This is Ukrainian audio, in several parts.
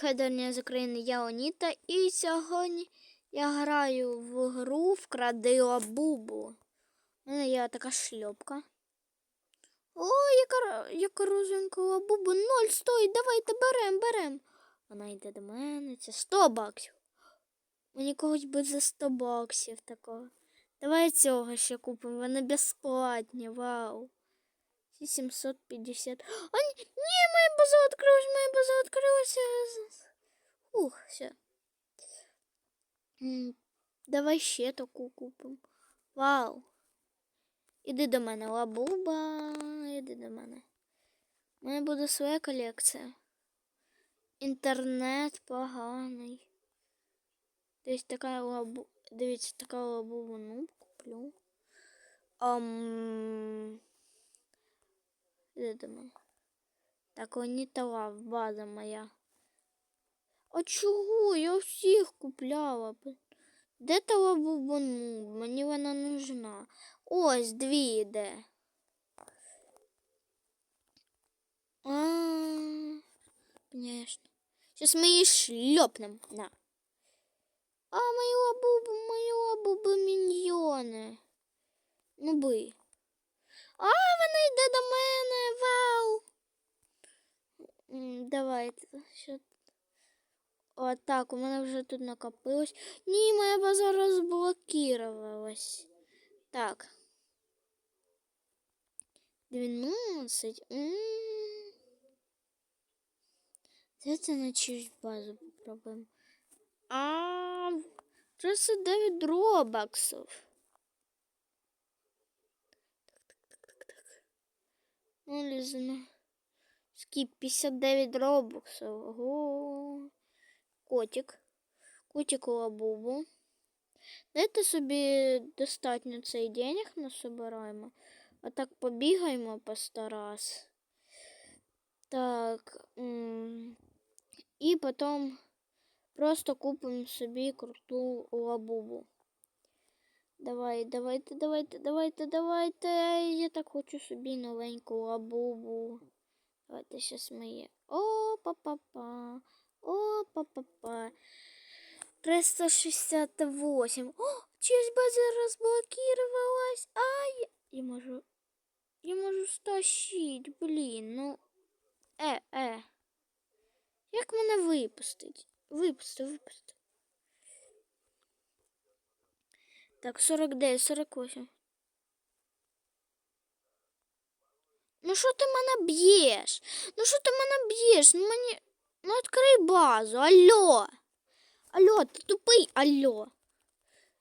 Хедерня з України я Оніта, і сьогодні я граю в гру Вкрадила Бубу. У мене є така шльопка. О, яка, яка розовенька лабуба. Ноль, стой, давайте берем, берем. Вона йде до мене. Це 100 баксів. Мені когось би за 100 баксів такого. Давай цього ще купимо. Вони безплатні, вау. Ці 750. А, ні, ні, моя база відкрилась, моя база відкрилася. Ух, все. М, Давай ще таку купимо. Вау. Іди до мене, лабуба. Іди до мене. У мене буде своя колекція. Інтернет поганий. Десь така лабу. Дивіться, така лабуба, ну, куплю. Ам... Мене. Так, онітова база моя. А чого? Я всіх купляла. Де та лабуба? Ну, мені вона нужна. Ось дві йде. А, конечно. Сейчас мы її шльопнем. На. А, мої лабуби, мої лабуби міньйони. Ну би. А, вона йде до мене. Вау. М, Давайте. Що... О, так, у мене вже тут накопилось. Ні, моя база розблокировалась. Так. 12. М. Давайте на чиюсь базу попробуємо. А, 39 робаксів. Так, так, так, так, так. Ну, лізно. Скіп 59 робоксів. Ого. Котик. Котик лабубу. Дайте собі достатньо цей денег насобираємо. А так побігаємо по сто раз. Так. І потім просто купимо собі круту лабубу. Давай, давайте, давайте, давайте, давайте. Я так хочу собі новеньку лабубу. Давайте зараз моє. О, па-па-па. О, па-па-па. 368. О, честь база разблокировалась. Ай, я можу. Я можу стащить, блін, ну. Е, е. Як мене випустить? Випусти, випусти. Так, 49, 48. Ну що ти мене б'єш? Ну що ти мене б'єш? Ну мені. Ну відкрий базу. Алло. Алло, ти тупий, алло.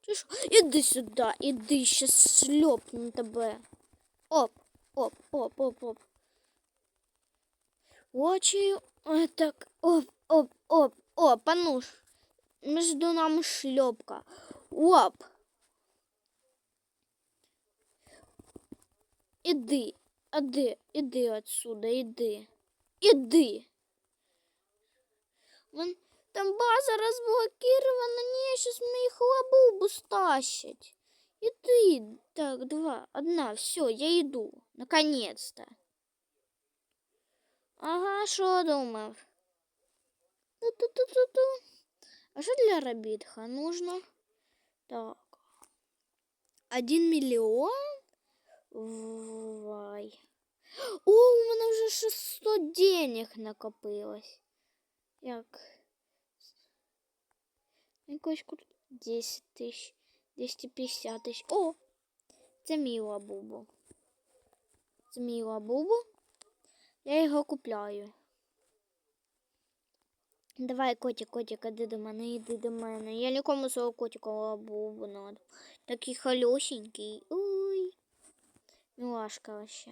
Ти що? Іди сюди, іди, щас шльопну тебе. Оп, оп, оп, оп, оп. Очі. Ой, так. Оп, оп, оп, оп, а ну ж. Між нами шльопка. Оп. Іди, іди, іди отсюда, іди. Іди. Вон, там база разблокирована. Не, сейчас мне их лабубу стащить. Иди. Так, два, одна, все, я иду. Наконец-то. Ага, що думав? Ту-ту-ту-ту-ту. А що для Рабітха нужно? Так. Один мільйон? Вай. О, у мене вже 600 денег накопилось. Як? Якось кру- 10 тисяч, 250 тисяч. О! Це мій лабубу. Це мій лабубу. Я його купляю. Давай, котик, котик, іди до мене, іди до мене. Я нікому свого котика лабубу надо. Такий холюсенький. Ой. Милашка вообще.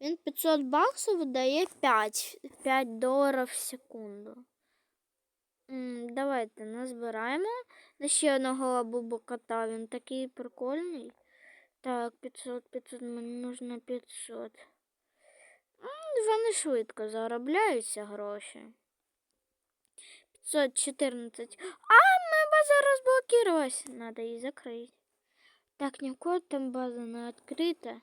Він 500 баксів дає 5, 5 доларів в секунду. Давайте назбираємо на ще одного лабубу кота. Він такий прикольний. Так, 500, 500, мені нужно 500. М, Вони швидко заробляються гроші. 514. А, моя база розблокировалась. Надо її закрити. Так, ні в кого там база не відкрита.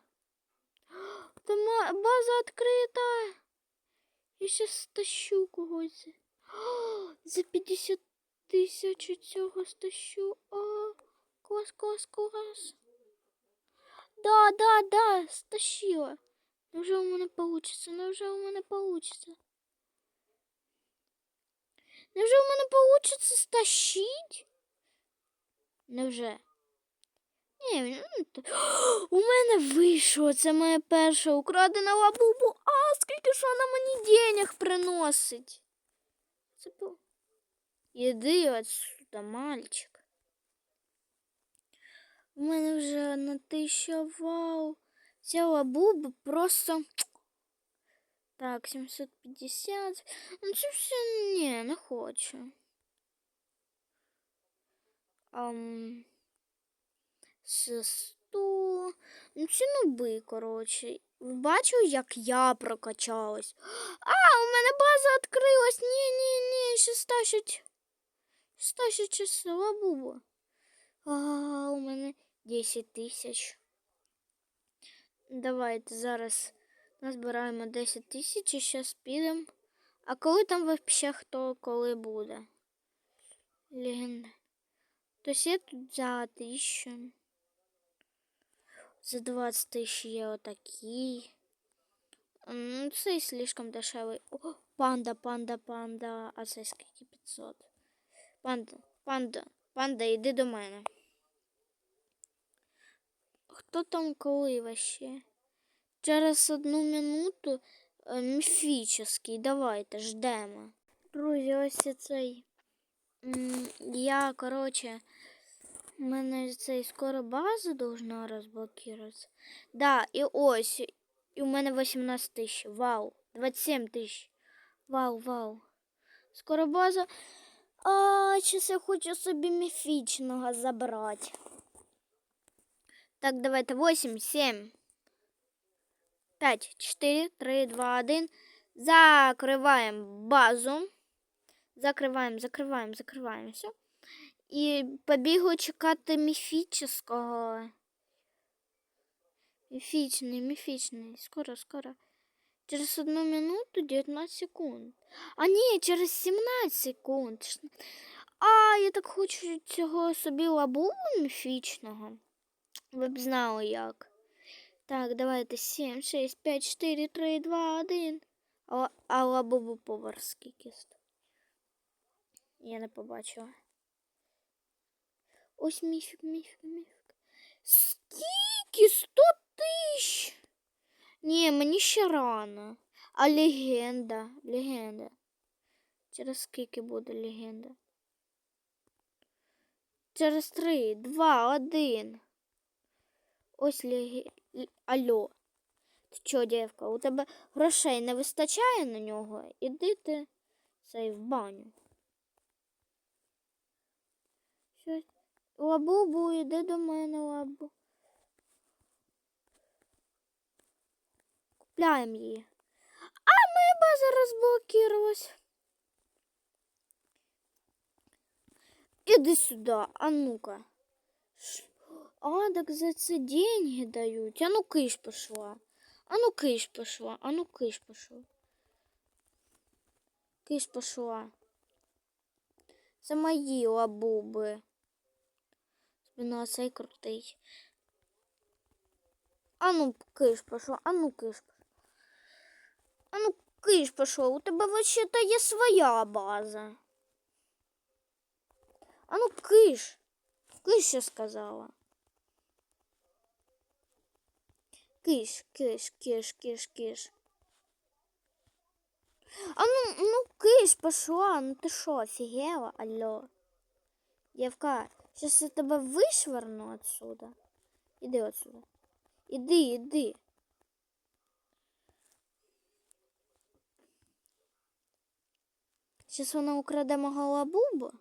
Там ма- база відкрита. щас стащу когось. О, за 50 тисяч цього стащу. О, клас, клас, клас. Да, да, да, стащила. Невже у мене получится? Невже у мене получится? Невже у мене получится стащить? Невже? Ні, ну, у мене вийшло. Це моя перша украдена лабубу. А скільки ж вона мені денег приносить? Це по... Іди отсюда, мальчик. У мене вже на тисяча вау. Ця лабуба просто. Так, 750. Ну це все ні, не хочу. Ам... 100. Ну, ці нуби, коротше. Бачили, як я прокачалась? А, у мене база відкрилась. Ні, ні, ні, ще стащить. Стащить часи, лабубу. А, у мене 10 тисяч. Давайте зараз назбираємо 10 тисяч і зараз підемо. А коли там вообще хто коли буде? Легенда. Тобто я тут за тисячу. За 20 тисяч є отакий. Ну, слишком дешевий. О, панда, панда, панда. А це скільки 500? Панда, панда, панда, йди до мене. Хто там коли вообще? Через одну минуту е, міфічний. Давайте ждемо. Друзі, ось цей. Я, короче, у мене цей скоро база должна розблокуватися. Да, і ось. І у мене 18 тисяч. Вау. 27 тисяч. Вау, вау. Скоро база. А, зараз я хочу собі міфічного забрати. Так, давайте 8, 7, 5, 4, 3, 2, 1. Закриваємо базу. Закриваємо, закриваємо, закриваємо. Все. І побігли чекати міфічного. Міфічний, міфічний. Скоро, скоро. Через одну минуту 19 секунд. А ні, через 17 секунд. А, я так хочу цього собі лабу міфічного. Ви б знали як. Так, давайте 7, 6, 5, 4, 3, 2, 1. А, а лабубу повар скільки? Я не побачила. Ось міфік, міфік, міфік. Скільки? 100 тисяч? Ні, мені ще рано. А легенда, легенда. Через скільки буде легенда? Через три, два, один. Ось легі... л- Алло. Ти чо, дівка, у тебе грошей не вистачає на нього? Іди ти цей в баню. Щось. Лабубу, іди до мене, лабу. Купляємо її. А моя база розблокировалась. Іди сюди, а ну-ка. А, так за це деньги дають. А ну киш пішла. А ну киш пішла. А ну киш пішла. Киш пішла. Це мої лабуби. Спина цей крутий. А ну киш пішла. А ну киш пішла. А ну киш пішла. У тебе вообще-то є своя база. А ну киш. Киш я сказала. Киш, киш, киш, киш, киш. А ну, ну киш пошла, ну ти що, офігела, алло. Дівка, зараз я тебе вишверну отсюда. Іди отсюда. Іди, іди. Зараз вона украде мого лабубу.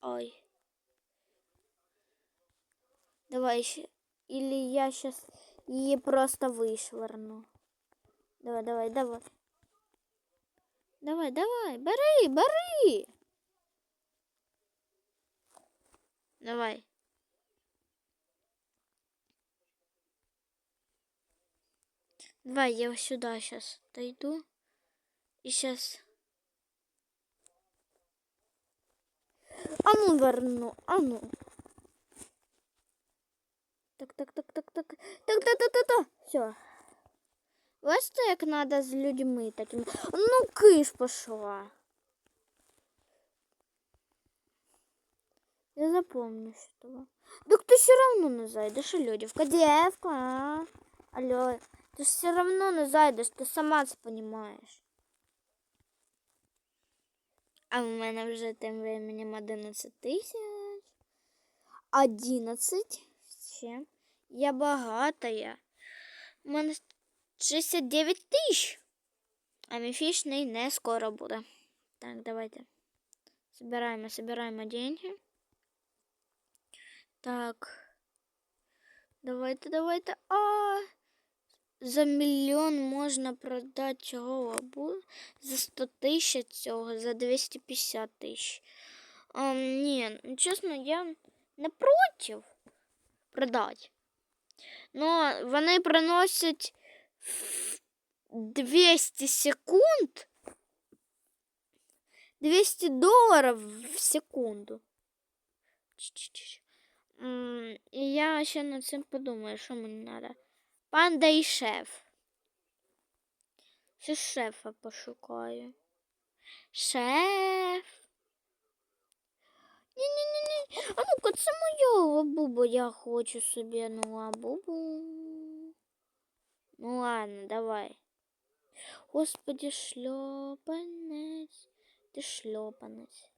Ой. Давай еще. Или я сейчас її просто вишверну. Давай, давай, давай. Давай, давай, бери, бери. Давай. Давай, я сюда сейчас дойду. І щас. А ну верну, а ну. Так, так, так, так, так. Так, так, так, так, так. Все. Бачите, як надо з людьми такими. Ну, киш пошла. Я запомню, что. Так ты все равно не зайдешь, Людівка. Девка, а? Алло, ты все равно не зайдеш, ти сама це понимаешь. А в мене вже тим временем 11 тисяч. 11 ще. Я багатая. У мене 69 тисяч. А міфічний не скоро буде. Так, давайте. Собираємо, собираємо деньги. Так. Давайте, давайте. А за мільйон можна продати цього або за 100 тисяч цього, за 250 тисяч. А, ні, ну, чесно, я не проти продати. Но вони приносять в 200 секунд 200 доларів в секунду. Ч-ч-ч. М, І я ще над цим подумаю, що мені треба. Панда і шеф. Ще шефа пошукаю. Шеф. Ні-ні-ні. А ну-ка, це моя лабубу, я хочу собі ну лабубу. Ну ладно, давай. Господи, шлепанець. Ты шлепанець.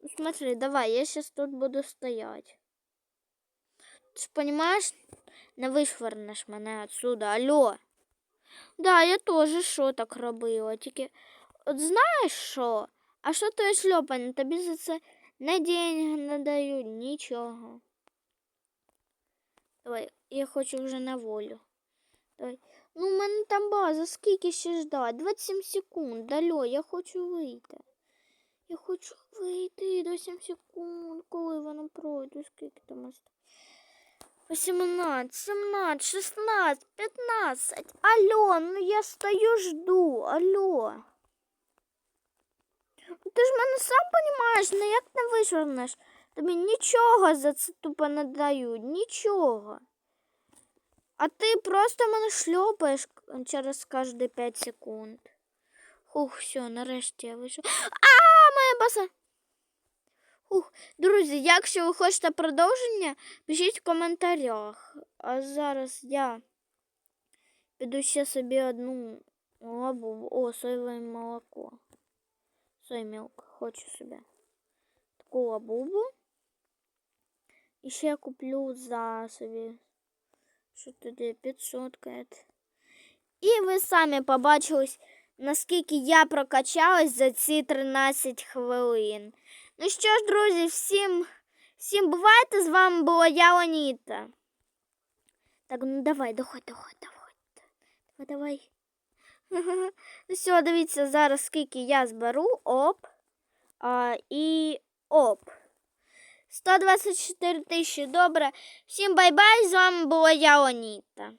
Ну смотри, давай, я сейчас тут буду стоять. Ты ж понимаешь, не вишвернеш мене отсюда. Алло. Да, я теж що так робила. Тільки, от знаєш що? А що то шльопане? Тобі за це не деньги не дають, нічого. Давай, я хочу вже на волю. Давай. Ну, у мене там база, скільки ще ждать? 27 секунд. Алло, я хочу вийти. Я хочу вийти до 7 секунд, коли воно пройде, скільки там осталось. 18, 17, 16, 15. Алло, ну я стою, жду. Алло. Ну, Ти ж мене сам розумієш, ну як не вишвернеш? Тобі нічого за це тупо не дають, нічого. А ти просто мене шльопаєш через кожні 5 секунд. Хух, все, нарешті я вийшов. А, моя баса. Ух, друзі, якщо ви хочете продовження, пишіть в коментарях. А зараз я піду ще собі одну лабу. О, соєве молоко. Сой мілк, хочу собі. Таку лабубу. І ще я куплю за собі. Що тоді 500 кет. І ви самі побачились, наскільки я прокачалась за ці 13 хвилин. Ну що ж, друзі, всім, всім бувайте, з вами була я, Ланіта. Так, ну давай, доходь, доходь, доходь. Давай, давай. Ну все, дивіться, зараз скільки я зберу. Оп. А, і оп. 124 тисячі, добре. Всім бай-бай, з вами була я, Ланіта.